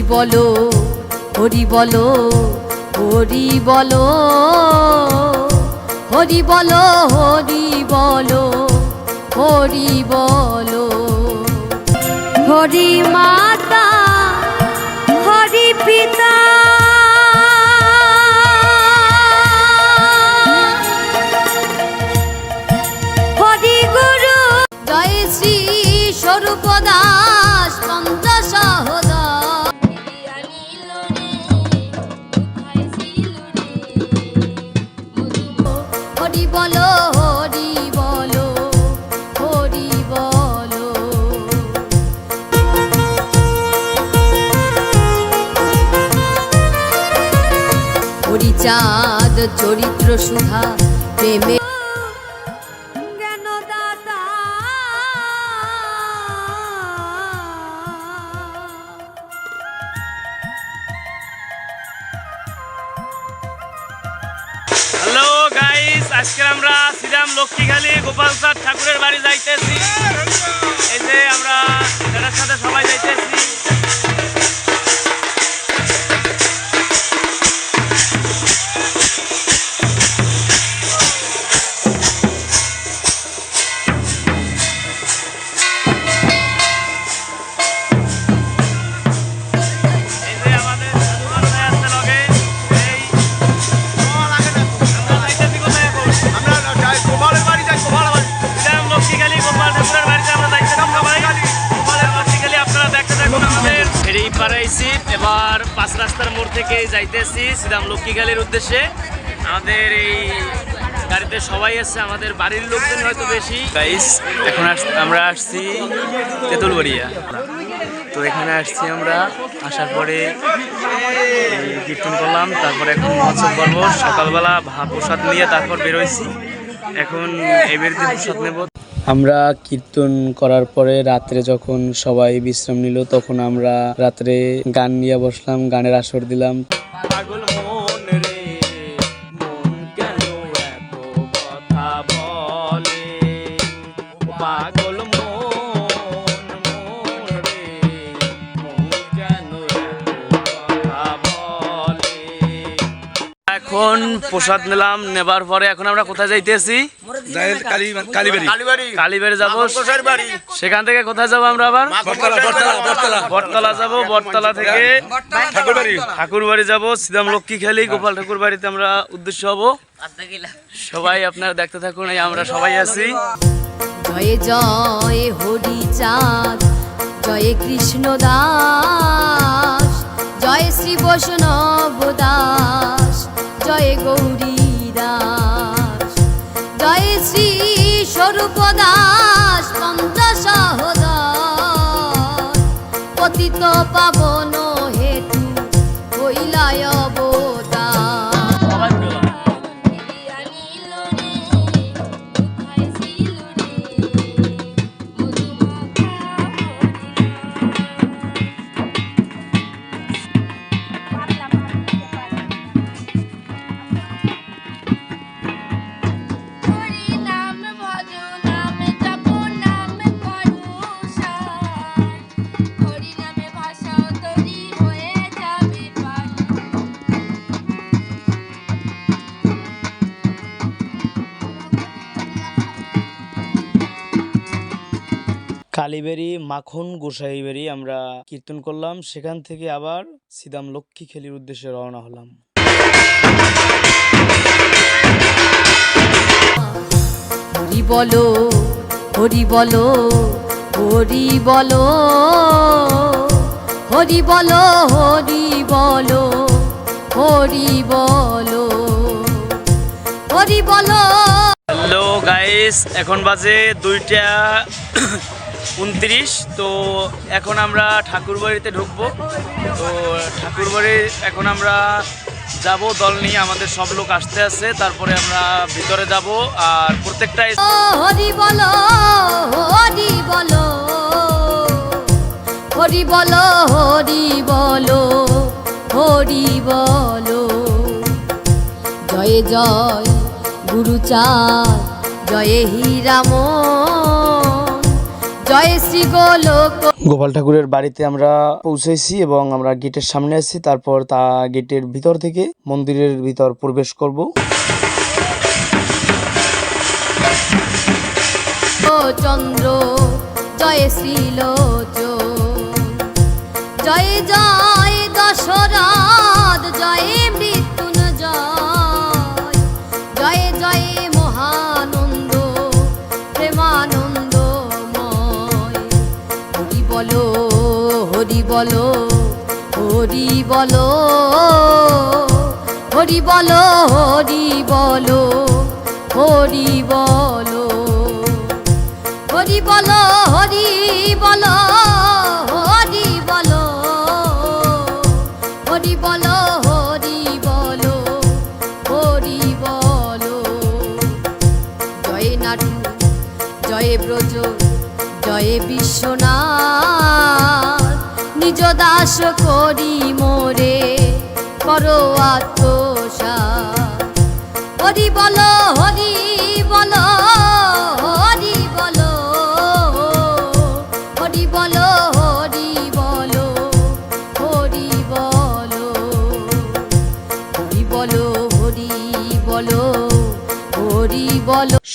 হরি বলো হরি বলো হরি বলো হরি বলো হরি বলো হরি বলো। হরি মাতা, হরি পিতা হরি বলো হরি বলো হরি বলো। হরিচাঁদ চরিত্র সুধা প্রেমে আজকে আমরা শ্রীরাম লক্ষ্মীখালী গোপাল ঠাকুরের বাড়ি যাইতেছি। এই যে আমরা যাদের যাইতেছি শ্রীরাম লক্ষ্মীখালীর উদ্দেশ্যে। আমাদের এই গাড়িতে সবাই আছে, আমাদের বাড়ির লোকজন হয়তো বেশি। গাইস এখন আমরা আসছি তেঁতুলবাড়িয়া। তো এখানে আসছি আমরা, আসার পরে কীর্তন করলাম, তারপর এখন মহোৎসব করব। সকালবেলা ভা প্রসাদ নিয়ে তারপর বেরোইছি। এখন এই বেরোতে প্রসাদ নেব। আমরা কীর্তন করার পরে রাত্রে যখন সবাই বিশ্রাম নিল, তখন আমরা রাত্রে গান নিয়ে বসলাম, গানের আসর দিলাম। প্রসাদ নিলাম নেবার পরে এখন আমরা কোথায় যাইতেছি? কালীবাড়ি। যাব। সেখান থেকে কোথায় যাব আমরা আবার? বটতলা যাব বটতলা। থেকে ঠাকুরবাড়ি। যাব শ্রীরাম লক্ষ্মী খেলি গোপাল ঠাকুর বাড়িতে আমরা উদ্দেশ্য হব। সবাই আপনারা দেখতে থাকুন এই আমরা সবাই আছি। জয় জয় হরি চাঁদ জয় কৃষ্ণ দাস জয় শ্রী বৈষ্ণব দাস। পতিত পাবন কালীবাড়ি মাখন গোসাইবাড়ি আমরা কীর্তন করলাম। সেখান থেকে আবার সিদাম লক্ষ্মী খেলির উদ্দেশ্যে রওনা হলাম। হরি বলো হরি বলো হরি বলো হরি বলো হরি বলো হরি বলো হরি বলো। হ্যালো গাইস এখন বাজে দুইটা উনত্রিশ, তো এখন আমরা ঠাকুরবাড়িতে ঢুকবো। তো ঠাকুরবাড়ি, এখন আমরা যাব, দল নিয়ে আমাদের সব লোক আসতে আছে, তারপরে আমরা ভিতরে যাব, আর প্রত্যেকটা হরি বলো হরি বলো হরি বলো হরি বলো হরি বলো। জয় জয় গুরুচাঁদ জয় হীরাম জয় শ্রী গোলক। গোপাল ঠাকুরের বাড়িতে আমরা পৌঁছেছি এবং আমরা গেটের সামনে আছি। তারপর তা গেটের ভিতর থেকে মন্দিরের ভিতর প্রবেশ করব। চন্দ্র জয় শ্রীলোচন জয় জয় বলো হরি বলো হরি বলো হরি বলো হরি বলো হরি বলো হরি বলো হরি বলো হরি বলো হরি বলো হরি বলো জয় নাটু জয় ব্রজ জয় বিশ্বনাথ নিজ দাস করি মোরে করো আত্মসা হরি বলো হরি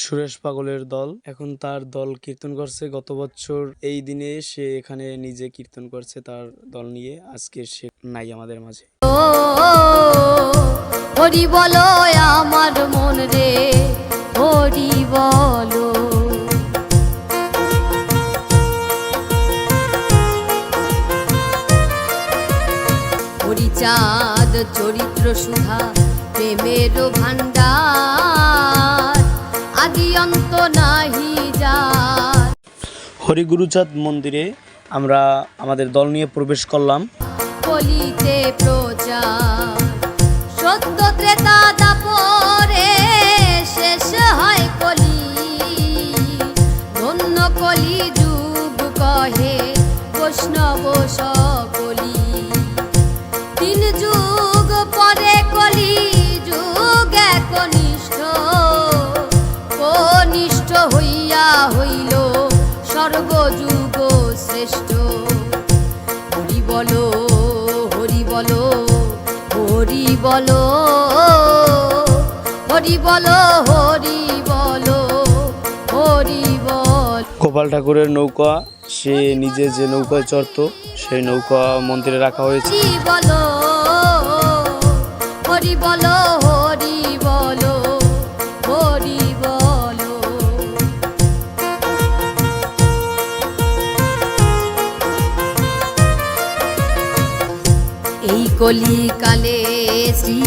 সুরেশ পাগলের দল। এখন তার দল কীর্তন করছে। গত বছর এই দিনে সে এখানে নিজে কীর্তন করছে তার দল নিয়ে। আজকে সে নাই আমাদের মাঝে। হরি বলো আমার মন রে, হরি বলো। হরিচাঁদ চরিত্র সুধা প্রেমের ভান্ডার অন্ত নাহি যার। হরিগুরুচাঁদ মন্দিরে আমরা আমাদের দল নিয়ে প্রবেশ করলাম। কলিতে প্রচার। সত্য ত্রেতা দাপরে শেষ হয় কলি। ধন্য কলি যুগ কহে বৈষ্ণব সকলি হরি বলো হরি বলো হরি বল। গোপাল ঠাকুরের নৌকা সে নিজে যে নৌকায় চড়তো সেই নৌকা মন্দিরে রাখা হয়েছে। হরি বলো হরি বলো হরি বলো হরি বলো। এই কলিকালে শ্রী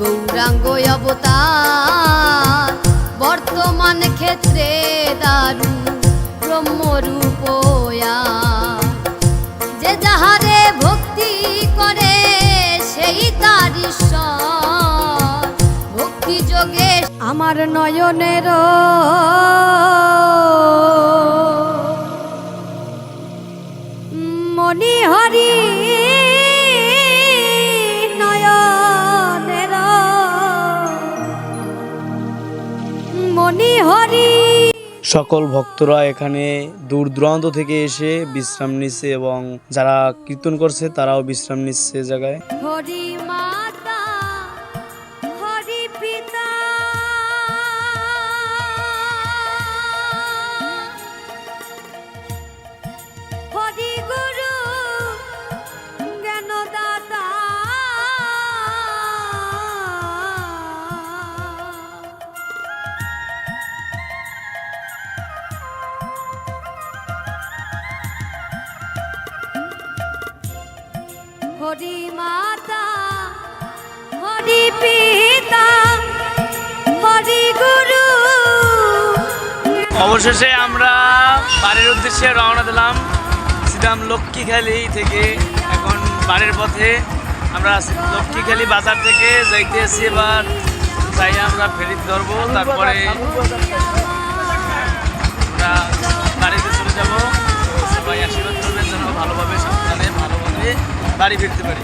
গৌরাঙ্গ অবতার। বর্তমান ক্ষেত্রে দারু ব্রহ্মরূপয়া যে যাহারে ভক্তি করে, সেই তার ভক্তি যোগে আমার নয়নের মনি হরি। সকল ভক্তরা এখানে দূর দূরান্ত থেকে এসে বিশ্রাম নিচ্ছে এবং যারা কীর্তন করছে তারাও বিশ্রাম নিচ্ছে জায়গায়। হরি হরি মাতা, হরি পিতা, হরি গুরু। অবশেষে আমরা বাড়ির উদ্দেশ্যে রওনা দিলাম সিদাম লক্ষ্মীখালি থেকে। এখন বাড়ির পথে আমরা লক্ষ্মীখালি বাজার থেকে যাইতেছি এবার যাই আমরা ফেরি ধরবো, তারপরে আমরা বাড়িতে চলে যাব। সবাই আশীর্বাদ করবেন যেন ভালোভাবে, সাবধানে, ভালোভাবে। বাড়ি ফিরতে পারি।